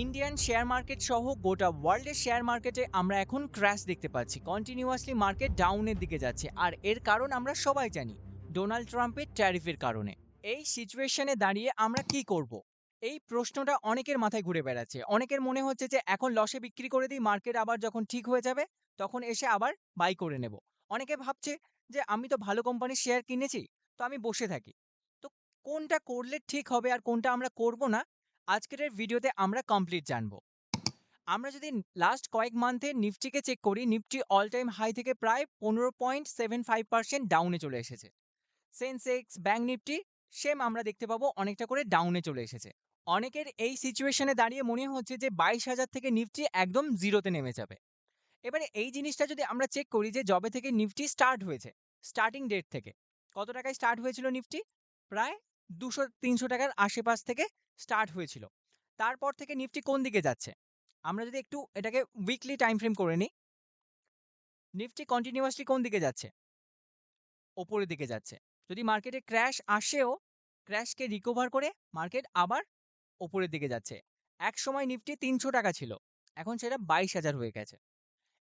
Indian share market সহ গোটা ওয়ার্ল্ডের শেয়ার মার্কেটে আমরা এখন ক্র্যাশ দেখতে পাচ্ছি। কন্টিনিউয়াসলি মার্কেট ডাউনের দিকে যাচ্ছে। আর এর কারণ আমরা সবাই জানি ডোনাল্ড ট্রাম্পের ট্যারিফের কারণে। এই সিচুয়েশনে দাঁড়িয়ে আমরা কি করব? এই প্রশ্নটা অনেকের মাথায় ঘুরে বেড়াচ্ছে। অনেকের মনে হচ্ছে যে, এখন লসে বিক্রি করে দিই মার্কেট আবার যখন ঠিক হয়ে যাবে, তখন এসে আবার বাই করে নেব। অনেকে ভাবছে যে, আমি তো ভালো কোম্পানির শেয়ার কিনেছি, তো আমি বসে থাকি। তো কোনটা করলে ঠিক হবে আর কোনটা আমরা করব না আজকের ভিডিওতে আমরা কমপ্লিট জানব। আমরা যদি লাস্ট কয়েক মান্থে নিফটিকে চেক করি নিফটি অল টাইম হাই থেকে প্রায় পনেরো পয়েন্ট সেভেন ফাইভ পার্সেন্ট ডাউনে চলে এসেছে। সেন্সেক্স ব্যাঙ্ক নিফটি সেম আমরা দেখতে পাবো, অনেকটা করে ডাউনে চলে এসেছে। অনেকের এই সিচুয়েশনে দাঁড়িয়ে মনে হচ্ছে যে বাইশ হাজার থেকে নিফটি একদম জিরোতে নেমে যাবে। এবারে এই জিনিসটা যদি আমরা চেক করি যে জবে থেকে নিফটি স্টার্ট হয়েছে স্টার্টিং ডেট থেকে, কত টাকায় স্টার্ট হয়েছিল নিফটি প্রায় দুশো, তিনশো টাকার আশেপাশ থেকে স্টার্ট হয়েছিল। তারপর থেকে নিফটি কোন দিকে যাচ্ছে? আমরা যদি একটু এটাকে উইকলি টাইম ফ্রেম করে নিই। নিফটি কন্টিনিউয়াসলি কোন দিকে যাচ্ছে? ওপরের দিকে যাচ্ছে। যদি মার্কেটে ক্র্যাশ আসেও ক্র্যাশকে রিকভার করে মার্কেট আবার ওপরের দিকে যাচ্ছে। এক সময় নিফটি তিনশো টাকা ছিল, এখন সেটা বাইশ হাজার হয়ে গেছে।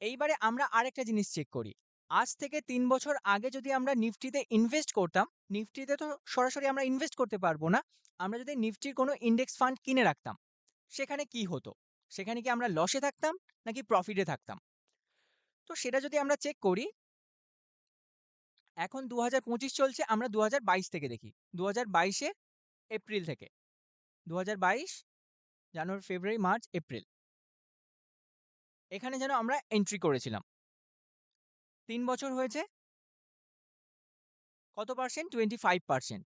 এইবারে আমরা আরেকটা জিনিস চেক করি। আজ থেকে তিন বছর আগে যদি আমরা নিফটিতে ইনভেস্ট করতাম, নিফটিতে তো সরাসরি আমরা ইনভেস্ট করতে পারব না। আমরা যদি নিফটির কোনো ইন্ডেক্স ফান্ড কিনে রাখতাম, সেখানে কি হতো? সেখানে কি আমরা লসে থাকতাম, নাকি প্রফিটে থাকতাম? তো সেটা যদি আমরা চেক করি, এখন দু হাজার পঁচিশ চলছে, আমরা দু হাজার বাইশ থেকে দেখি। দু হাজার বাইশে এপ্রিল থেকে। দু হাজার বাইশ জানুয়ারি, ফেব্রুয়ারি, মার্চ, এপ্রিল। এখানে যেন আমরা এন্ট্রি করেছিলাম। তিন বছর হয়েছে। কত পার্সেন্ট টোয়েন্টি ফাইভ পার্সেন্ট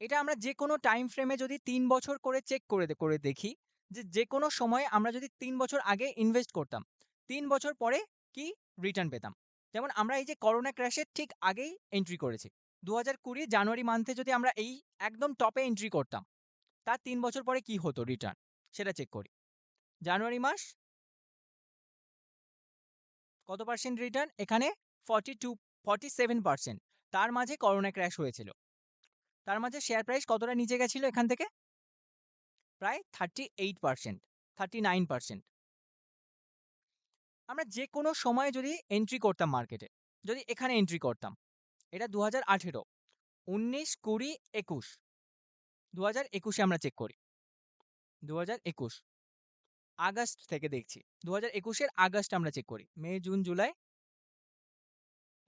এটা আমরা যে কোনো টাইম ফ্রেমে যদি তিন বছর করে চেক করে করে দেখি যে যে কোনো সময় আমরা যদি তিন বছর আগে ইনভেস্ট করতাম, তিন বছর পরে কি রিটার্ন পেতাম? যেমন আমরা এই যে করোনা ক্র্যাশের ঠিক আগেই এন্ট্রি করেছি। দু হাজার কুড়ি জানুয়ারি মান্থে যদি আমরা এই একদম টপে এন্ট্রি করতাম, তার তিন বছর পরে কি হতো রিটার্ন সেটা চেক করি। জানুয়ারি মাস? কত পার্সেন্ট রিটার্ন এখানে forty two forty seven percent তার মাঝে করোনা ক্র্যাশ হয়েছিল। তার মাঝে শেয়ার প্রাইস কতটা নিচে গেছিল এখান থেকে? প্রায় thirty eight percent thirty nine percent আমরা যে কোনো সময় যদি এন্ট্রি করতাম মার্কেটে যদি এখানে এন্ট্রি করতাম, এটা দু হাজার আঠেরো, উনিশ, কুড়ি, একুশ। দু হাজার একুশে আমরা চেক করি। দু হাজার একুশ, আগস্ট থেকে দেখছি। দু হাজার একুশের আগস্ট আমরা চেক করি। মে, জুন, জুলাই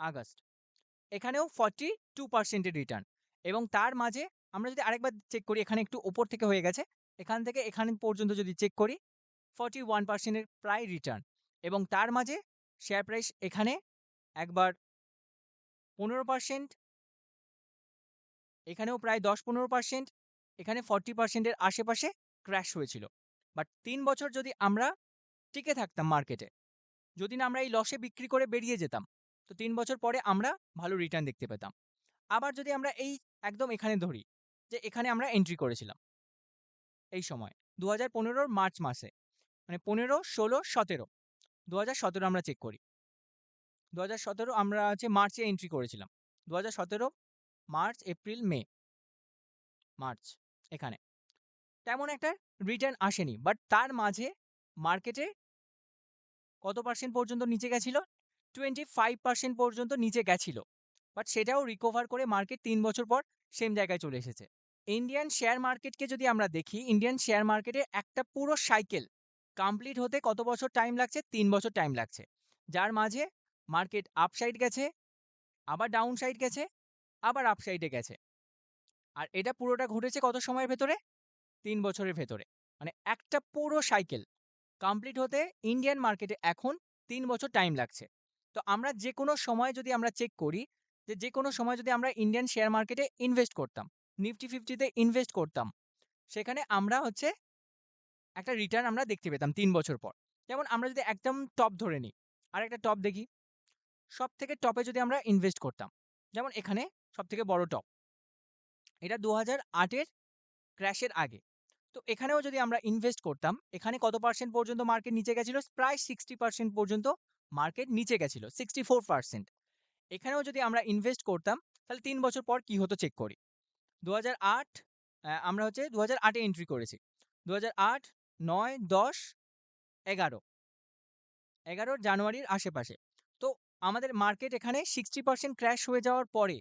আগস্ট। এখানেও ফর্টি টু পার্সেন্টের রিটার্ন এবং তার মাঝে আমরা যদি আরেকবার চেক করি, এখানে একটু ওপর থেকে হয়ে গেছে, এখান থেকে এখানে পর্যন্ত যদি চেক করি ফর্টি ওয়ান পার্সেন্টের প্রায় রিটার্ন এবং তার মাঝে শেয়ার প্রাইস এখানে একবার পনেরো পার্সেন্ট এখানেও প্রায় দশ পনেরো পার্সেন্ট এখানে ফর্টি পার্সেন্টের আশেপাশে ক্র্যাশ হয়েছিল। বাট তিন বছর যদি আমরা টিকে থাকতাম মার্কেটে যদি না আমরা এই লসে বিক্রি করে বেরিয়ে যেতাম তো তিন বছর পরে আমরা ভালো রিটার্ন দেখতে পেতাম। আবার যদি আমরা এই একদম এখানে ধরি যে এখানে আমরা এন্ট্রি করেছিলাম। এই সময় দু হাজার পনেরোর মার্চ মাসে মানে পনেরো, ষোলো, সতেরো দু হাজার সতেরো আমরা চেক করি। দু হাজার সতেরো আমরা হচ্ছে মার্চে এন্ট্রি করেছিলাম। দু হাজার সতেরো মার্চ, এপ্রিল, মে, মার্চ, এখানে। তেমন একটা রিটার্ন আসেনি বাট তার মাঝে মার্কেটে কত পার্সেন্ট পর্যন্ত নিচে গেছিল? টোয়েন্টি ফাইভ পার্সেন্ট পর্যন্ত নিচে গেছিল। বাট সেটাও রিকভার করে মার্কেট তিন বছর পর সেম জায়গায় চলে এসেছে। ইন্ডিয়ান শেয়ার মার্কেটকে যদি আমরা দেখি ইন্ডিয়ান শেয়ার মার্কেটে একটা পুরো সাইকেল কমপ্লিট হতে কত বছর টাইম লাগছে? তিন বছর টাইম লাগছে। যার মাঝে মার্কেট আপসাইড গেছে, আবার ডাউন সাইড গেছে, আবার আপসাইডে গেছে। আর এটা পুরোটা ঘটেছে কত সময়ের ভেতরে? তিন বছরের ভেতরে। মানে একটা পুরো সাইকেল কমপ্লিট হতে ইন্ডিয়ান মার্কেটে এখন তিন বছর টাইম লাগছে। তো আমরা যে কোনো সময় যদি আমরা চেক করি যে যে কোনো সময় যদি আমরা ইন্ডিয়ান শেয়ার মার্কেটে ইনভেস্ট করতাম নিফটি ফিফটিতে ইনভেস্ট করতাম, সেখানে আমরা হচ্ছে একটা রিটার্ন আমরা দেখতে পেতাম তিন বছর পর। যেমন আমরা যদি একদম টপ ধরে নিই, আর একটা টপ দেখি সব থেকে টপে যদি আমরা ইনভেস্ট করতাম, যেমন এখানে সব থেকে বড় টপ এটা দু হাজার আটের ক্র্যাশের আগে। তো এখানেও যদি আমরা ইনভেস্ট করতাম, এখানে কত পার্সেন্ট পর্যন্ত মার্কেট নিচে গেছিল? প্রায় সিক্সটি পার্সেন্ট পর্যন্ত মার্কেট নিচে গেছিল সিক্সটি ফোর পার্সেন্ট এখানেও যদি আমরা ইনভেস্ট করতাম, তাহলে তিন বছর পর কি হতো চেক করি? দু আমরা হচ্ছে দু হাজার আটে এন্ট্রি করেছি। দু হাজার আট, নয়, দশ, এগারো। এগারো জানুয়ারির আশেপাশে। তো আমাদের মার্কেট এখানে সিক্সটি পার্সেন্ট ক্র্যাশ হয়ে যাওয়ার পরে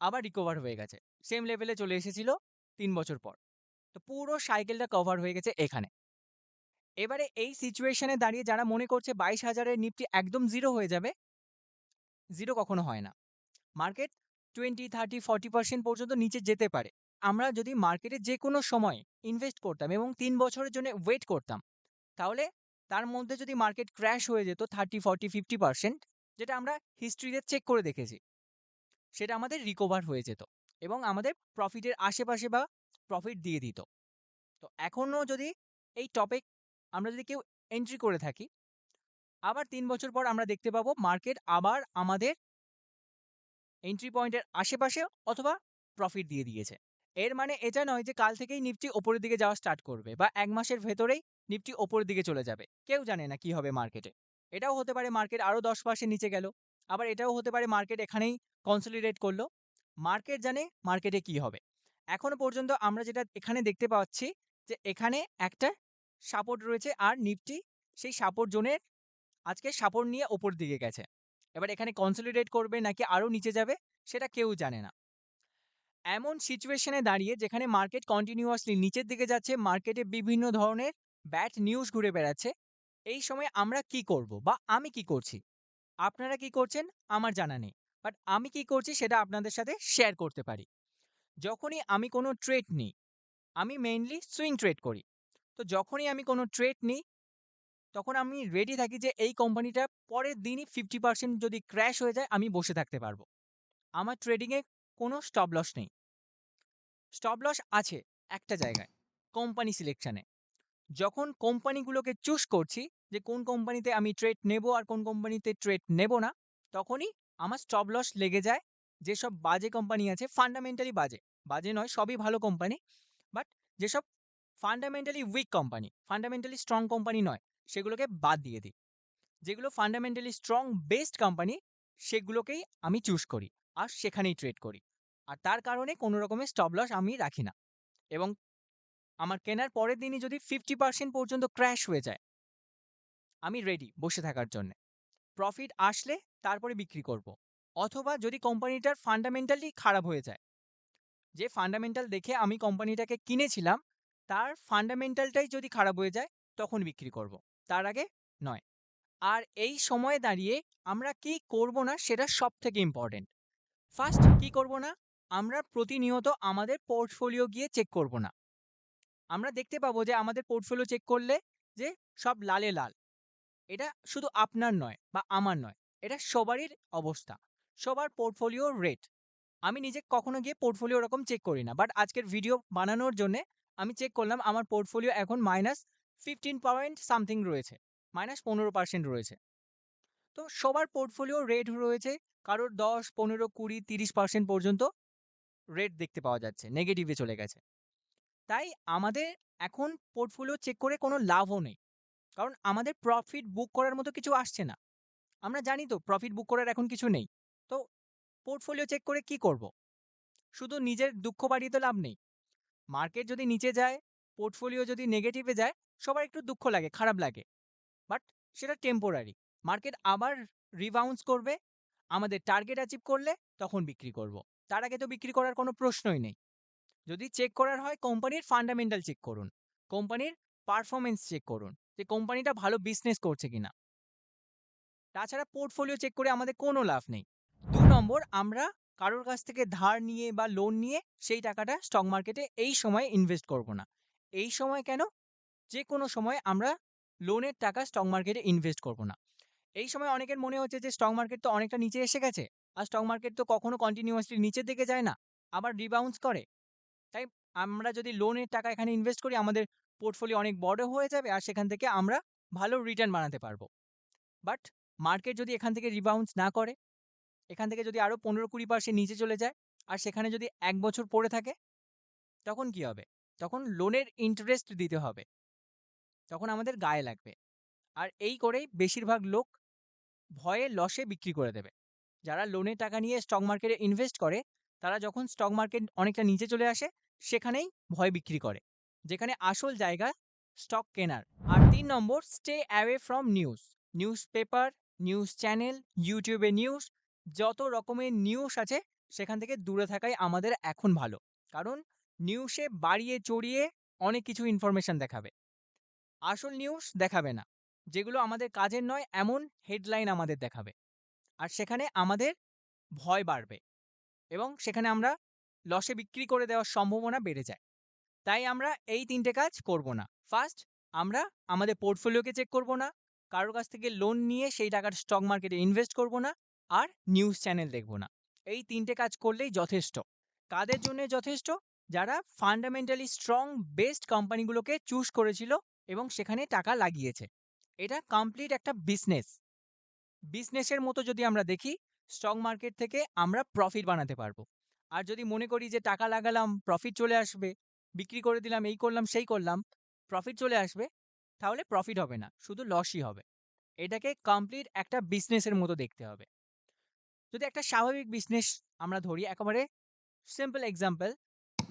আবার রিকভার হয়ে গেছে। সেম লেভেলে চলে এসেছিল তিন বছর পর। তো পুরো সাইকেলটা কভার হয়ে গেছে এখানে। এবারে এই সিচুয়েশনে দাঁড়িয়ে যারা মনে করছে বাইশ হাজারের নিফটি একদম জিরো হয়ে যাবে জিরো কখনো হয় না। Market twenty thirty forty percent পর্যন্ত নিচে যেতে পারে। আমরা যদি মার্কেটে যে কোনো সময় ইনভেস্ট করতাম এবং তিন বছরের জন্য ওয়েট করতাম, তাহলে তার মধ্যে যদি মার্কেট ক্র্যাশ হয়ে যেত থার্টি ফর্টি ফিফটি পার্সেন্ট যেটা আমরা হিস্ট্রিতে চেক করে দেখেছি, সেটা আমাদের রিকভার হয়ে যেত এবং আমাদের প্রফিটের আশেপাশে বা প্রফিট দিয়ে দিত। তো এখনও যদি এই টপিক আমরা যদি কেউ এন্ট্রি করে থাকি, আবার তিন বছর পর আমরা দেখতে পাবো মার্কেট আবার আমাদের এন্ট্রি পয়েন্টের আশেপাশে অথবা প্রফিট দিয়ে দিয়েছে। এর মানে এটা নয় যে কাল থেকেই নিফটি ওপরের দিকে যাওয়া স্টার্ট করবে বা এক মাসের ভেতরেই নিফটি ওপরের দিকে চলে যাবে। কেউ জানে না কি হবে মার্কেটে এটাও হতে পারে মার্কেট আরও দশ পার্সেন্ট নিচে গেল, আবার এটাও হতে পারে মার্কেট এখানেই কনসলিডেট করল। মার্কেট জানে মার্কেটে কি হবে। এখনও পর্যন্ত আমরা যেটা এখানে দেখতে পাচ্ছি যে এখানে একটা সাপোর্ট রয়েছে আর নিফটি সেই সাপোর্ট জোনের আজকে সাপোর্ট নিয়ে ওপর দিকে গেছে। এবার এখানে কনসলিডেট করবে নাকি আরও নিচে যাবে সেটা কেউ জানে না। এমন সিচুয়েশনে দাঁড়িয়ে যেখানে মার্কেট কন্টিনিউয়াসলি নিচের দিকে যাচ্ছে মার্কেটে বিভিন্ন ধরনের ব্যাড নিউজ ঘুরে বেড়াচ্ছে, এই সময় আমরা কি করব বা আমি কি করছি? আপনারা কি করছেন? আমার জানা নেই। বাট আমি কি করছি সেটা আপনাদের সাথে শেয়ার করতে পারি। যখনই আমি কোনো ট্রেড নিই, আমি মেইনলি সুইং ট্রেড করি। তো যখনই আমি কোনো ট্রেড নিই, তখন আমি রেডি থাকি যে এই কোম্পানিটা পরের দিনই ফিফটি পার্সেন্ট যদি ক্র্যাশ হয়ে যায়, আমি বসে থাকতে পারব। আমার ট্রেডিংয়ে কোনো স্টপ লস নেই। স্টপ লস আছে একটা জায়গায় কোম্পানি সিলেকশানে যখন কোম্পানিগুলোকে চুজ করছি যে কোন কোম্পানিতে আমি ট্রেড নেব আর কোন কোম্পানিতে ট্রেড নেব না, তখনই আমার স্টপ লস লেগে যায় যেসব বাজে কোম্পানি আছে ফান্ডামেন্টালি বাজে। বাজে নয়, সবই ভালো কোম্পানি বাট যেসব fundamentally weak company fundamentally strong company নয়, সেগুলোকে বাদ দিয়ে দিই। যেগুলো ফান্ডামেন্টালি স্ট্রং বেস্ট কোম্পানি সেগুলোকেই আমি চুজ করি আর সেখানেই ট্রেড করি। আর তার কারণে কোনো রকমের স্টপ লস আমি রাখি না। এবং আমার কেনার পরের দিনই যদি ফিফটি পার্সেন্ট পর্যন্ত ক্র্যাশ হয়ে যায়, আমি রেডি বসে থাকার জন্য। প্রফিট আসলে তারপরে বিক্রি করব। অথবা যদি কোম্পানিটার ফান্ডামেন্টালি খারাপ হয়ে যায়। যে ফান্ডামেন্টাল দেখে আমি কোম্পানিটাকে কিনেছিলাম, তার ফান্ডামেন্টালটাই যদি খারাপ হয়ে যায়, তখন বিক্রি করব। তার আগে নয়। আর এই সময়ে দাঁড়িয়ে আমরা কি করব না, সেটা সব থেকে ইম্পর্টেন্ট ফার্স্ট কি করব না? আমরা প্রতিনিয়ত আমাদের পোর্টফোলিও গিয়ে চেক করব না। আমরা দেখতে পাবো যে আমাদের পোর্টফোলিও চেক করলে যে সব লালে লাল। এটা শুধু আপনার নয় বা আমার নয়, এটা সবারই অবস্থা। সবার পোর্টফোলিও রেট আমি নিজে কখনো গিয়ে পোর্টফোলিও ওরকম চেক করি না। বাট আজকের ভিডিও বানানোর জন্যে আমি চেক করলাম, আমার পোর্টফোলিও এখন মাইনাস ফিফটিন পয়েন্ট সামথিং রয়েছে মাইনাস পনেরো পার্সেন্ট রয়েছে। তো সবার পোর্টফোলিও রেট রয়েছে, কারোর দশ, পনেরো, কুড়ি, তিরিশ পার্সেন্ট পর্যন্ত রেট দেখতে পাওয়া যাচ্ছে নেগেটিভে চলে গেছে। তাই আমাদের এখন পোর্টফোলিও চেক করে কোনো লাভও নেই। কারণ আমাদের প্রফিট বুক করার মতো কিছু আসছে না। আমরা জানি তো প্রফিট বুক করার এখন কিছু নেই। তো পোর্টফোলিও চেক করে কি করব। শুধু নিজের দুঃখ বাড়িয়ে তো লাভ নেই। মার্কেট যদি নিচে যায় পোর্টফোলিও যদি নেগেটিভে যায়, সবার একটু দুঃখ লাগে, খারাপ লাগে। বাট সেটা টেম্পোরারি মার্কেট আবার রিবাউন্স করবে, আমাদের টার্গেট অ্যাচিভ করলে তখন বিক্রি করব। তার আগে তো বিক্রি করার কোনো প্রশ্নই নেই। যদি চেক করার হয় কোম্পানির ফান্ডামেন্টাল চেক করুন। কোম্পানির পারফরমেন্স চেক করুন যে কোম্পানিটা ভালো বিজনেস করছে কিনা। তাছাড়া পোর্টফোলিও চেক করে আমাদের কোনো লাভ নেই। দু নম্বর আমরা কারোর কাছ থেকে ধার নিয়ে বা লোন নিয়ে সেই টাকাটা স্টক মার্কেটে এই সময় ইনভেস্ট করব না। এই সময় কেন? যে কোনো সময় আমরা লোনের টাকা স্টক মার্কেটে ইনভেস্ট করব না। এই সময় অনেকের মনে হচ্ছে যে স্টক মার্কেট তো অনেকটা নিচে এসে গেছে আর স্টক মার্কেট তো কখনো কন্টিনিউয়াসলি নিচের দিকে যায় না, আবার রিবাউন্স করে। তাই আমরা যদি লোনের টাকা এখানে ইনভেস্ট করি, আমাদের পোর্টফোলিও অনেক বড় হয়ে যাবে আর সেখান থেকে আমরা ভালো রিটার্ন বানাতে পারব। বাট মার্কেট যদি এখান থেকে রিবাউন্স না করে এখান থেকে যদি আরও পনেরো কুড়ি পার্সেন্ট নিচে চলে যায়, আর সেখানে যদি এক বছর পড়ে থাকে, তখন কি হবে? তখন লোনের ইন্টারেস্ট দিতে হবে। তখন আমাদের গায়ে লাগবে। আর এই করেই বেশিরভাগ লোক ভয়ে লসে বিক্রি করে দেবে। যারা লোনের টাকা নিয়ে স্টক মার্কেটে ইনভেস্ট করে, তারা যখন স্টক মার্কেট অনেকটা নিচে চলে আসে, সেখানেই ভয় বিক্রি করে। যেখানে আসল জায়গা স্টক কেনার। আর তিন number stay away from news news paper news channel ইউটিউবে নিউজ যত রকমের নিউজ আছে, সেখান থেকে দূরে থাকাই আমাদের এখন ভালো। কারণ নিউজে বাড়িয়ে চড়িয়ে অনেক কিছু ইনফরমেশন দেখাবে। আসল নিউজ দেখাবে না। যেগুলো আমাদের কাজের নয়, এমন হেডলাইন আমাদের দেখাবে। আর সেখানে আমাদের ভয় বাড়বে। এবং সেখানে আমরা লসে বিক্রি করে দেওয়ার সম্ভাবনা বেড়ে যায়। তাই আমরা এই তিনটে কাজ করব না। ফার্স্ট আমরা আমাদের পোর্টফোলিওকে চেক করব না। কারোর কাছ থেকে লোন নিয়ে সেই টাকার স্টক মার্কেটে ইনভেস্ট করব না। আর নিউজ চ্যানেল দেখব না। এই তিনটে কাজ করলেই যথেষ্ট। কাদের জন্য যথেষ্ট? যারা ফান্ডামেন্টালি স্ট্রং বেস্ট কোম্পানিগুলোকে চুজ করেছিল এবং সেখানে টাকা লাগিয়েছে। এটা কমপ্লিট একটা বিজনেস বিজনেসের মতো যদি আমরা দেখি স্টক মার্কেট থেকে আমরা প্রফিট বানাতে পারব। আর যদি মনে করি যে টাকা লাগালাম প্রফিট চলে আসবে, বিক্রি করে দিলাম, এই করলাম, সেই করলাম প্রফিট চলে আসবে, তাহলে প্রফিট হবে না, শুধু লসই হবে। এটাকে কমপ্লিট একটা বিজনেসের মতো দেখতে হবে। যদি একটা স্বাভাবিক বিজনেস আমরা ধরি, একেবারে সিম্পল এক্সাম্পল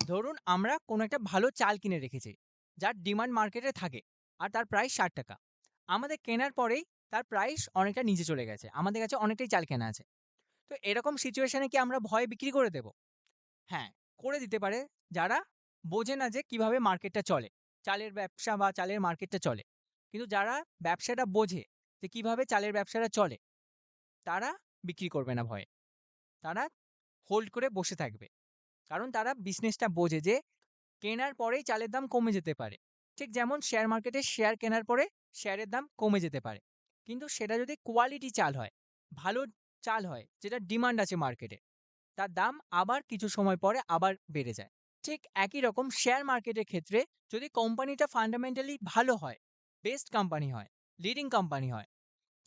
ধরুন আমরা কোনো একটা ভালো চাল কিনে রেখেছি, যার ডিমান্ড মার্কেটে থাকে, আর তার প্রাইস ষাট টাকা। আমাদের কেনার পরেই তার প্রাইস অনেকটা নিচে চলে গেছে, আমাদের কাছে অনেকটাই চাল কেনা আছে। তো এরকম সিচুয়েশানে কি আমরা ভয়ে বিক্রি করে দেব? হ্যাঁ করে দিতে পারে যারা বোঝে না যে কীভাবে মার্কেটটা চলে, চালের ব্যবসা বা চালের মার্কেটটা চলে। কিন্তু যারা ব্যবসাটা বোঝে যে কীভাবে চালের ব্যবসাটা চলে, তারা বিক্রি করবে না ভয়ে। তারা হোল্ড করে বসে থাকবে। কারণ তারা বিজনেসটা বোঝে যে কেনার পরেই চালের দাম কমে যেতে পারে। ঠিক যেমন শেয়ার মার্কেটে শেয়ার কেনার পরে শেয়ারের দাম কমে যেতে পারে। কিন্তু সেটা যদি কোয়ালিটি চাল হয়, ভালো চাল হয়, যেটা ডিমান্ড আছে মার্কেটে তার দাম আবার কিছু সময় পরে আবার বেড়ে যায়। ঠিক একই রকম শেয়ার মার্কেটের ক্ষেত্রে যদি কোম্পানিটা ফান্ডামেন্টালি ভালো হয় বেস্ট কোম্পানি হয় লিডিং কোম্পানি হয়,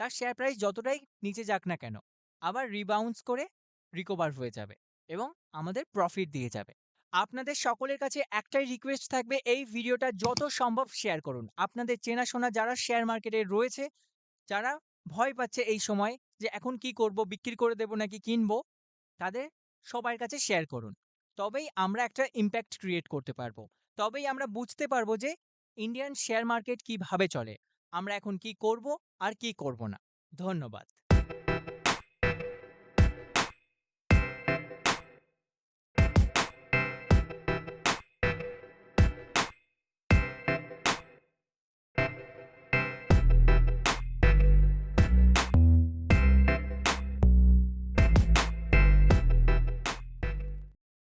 তার শেয়ার প্রাইস যতটাই নিচে যাক না কেন আবার রিবাউন্স করে রিকভার হয়ে যাবে এবং আমাদের প্রফিট দিয়ে যাবে। আপনাদের সকলের কাছে একটাই রিকোয়েস্ট থাকবে, এই ভিডিওটা যত সম্ভব শেয়ার করুন। আপনাদের চেনাশোনা যারা শেয়ার মার্কেটে রয়েছে, যারা ভয় পাচ্ছে এই সময় যে এখন কি করব, বিক্রি করে দেব নাকি কিনবো, তাদের সবার কাছে শেয়ার করুন। তবেই আমরা একটা ইম্প্যাক্ট ক্রিয়েট করতে পারব। তবেই আমরা বুঝতে পারব যে ইন্ডিয়ান শেয়ার মার্কেট কীভাবে চলে, আমরা এখন কি করব আর কি করব না। ধন্যবাদ।